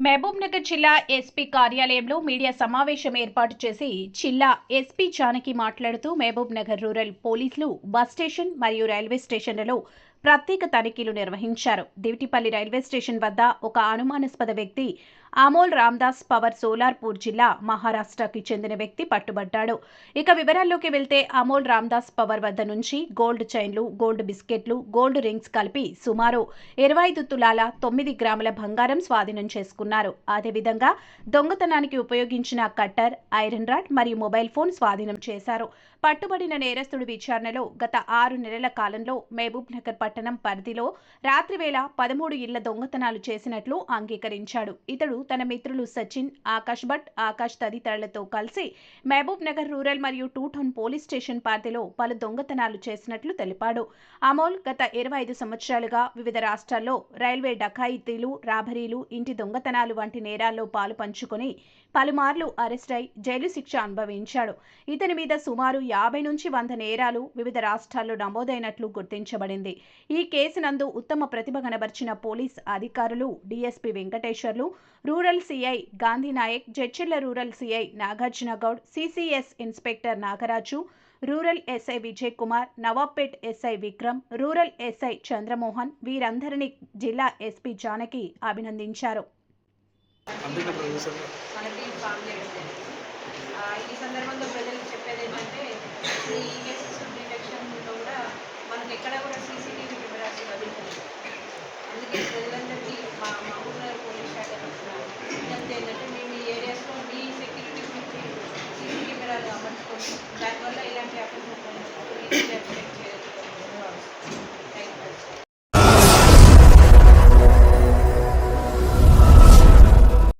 మహబూబ్నగర్ జిల్లా ఎస్పీ కార్యాలయంలో మీడియా సమావేశం ఏర్పాటు చేసి జిల్లా ఎస్పీ జానకి మాట్లాడుతూ మహబూబ్నగర్ రూరల్ పోలీసులు బస్ స్టేషన్ మరియు రైల్వే స్టేషన్లలో ప్రత్యేక తనిఖీలు నిర్వహించారు. దివిటిపల్లి రైల్వే స్టేషన్ వద్ద ఒక అనుమానాస్పద వ్యక్తి అమోల్ రామ్దాస్ పవర్ సోలార్పూర్ జిల్లా మహారాష్ట్రకి చెందిన వ్యక్తి పట్టుబడ్డాడు. ఇక వివరాల్లోకి వెళ్తే అమోల్ రామ్దాస్ పవర్ వద్ద నుంచి గోల్డ్ చైన్లు గోల్డ్ బిస్కెట్లు గోల్డ్ రింగ్స్ కలిపి సుమారు ఇరవై ఐదు తులాల తొమ్మిది గ్రాముల బంగారం స్వాధీనం చేసుకున్నారు. అదేవిధంగా దొంగతనానికి ఉపయోగించిన కట్టర్ ఐరన్ రాడ్ మరియు మొబైల్ ఫోన్ స్వాధీనం చేశారు. పట్టుబడిన నేరస్తుడి విచారణలో గత ఆరు నెలల కాలంలో మహబూబ్ నగర్ పట్టణం పరిధిలో రాత్రివేళ పదమూడు ఇళ్ళ దొంగతనాలు చేసినట్లు అంగీకరించాడు. ఇతడు తన మిత్రులు సచిన్ ఆకాష్ భట్ ఆకాష్ తదితరులతో కలిసి మహబూబ్ నగర్ రూరల్ మరియు టూ టౌన్ పోలీస్ స్టేషన్ పరిధిలో పలు దొంగతనాలు చేసినట్లు తెలిపాడు. అమోల్ గత ఇరవై ఐదు సంవత్సరాలుగా వివిధ రాష్ట్రాల్లో రైల్వే డకాయితీలు రాబరీలు ఇంటి దొంగతనాలు వంటి నేరాల్లో పాలు పంచుకొని పలుమార్లు అరెస్ట్ అయి జైలు శిక్ష అనుభవించాడు. ఇతని మీద సుమారు యాభై నుంచి వంద నేరాలు వివిధ రాష్ట్రాల్లో నమోదైనట్లు గుర్తించబడింది. ఈ కేసు నందు ఉత్తమ ప్రతిభ కనబర్చిన పోలీస్ అధికారులు DSP Venkateswarlu rural CI Gandhinayak Jadcherla rural CI Nagarjuna Goud CCS inspector Nagaraju rural SI Vijay Kumar Nawabpet SI Vikram rural SI Chandramohan వీరందరినీ జిల్లా ఎస్పీ జానకి అభినందించారు. ఈ సందర్భంగా ప్రజలకు చెప్పేది ఏంటంటే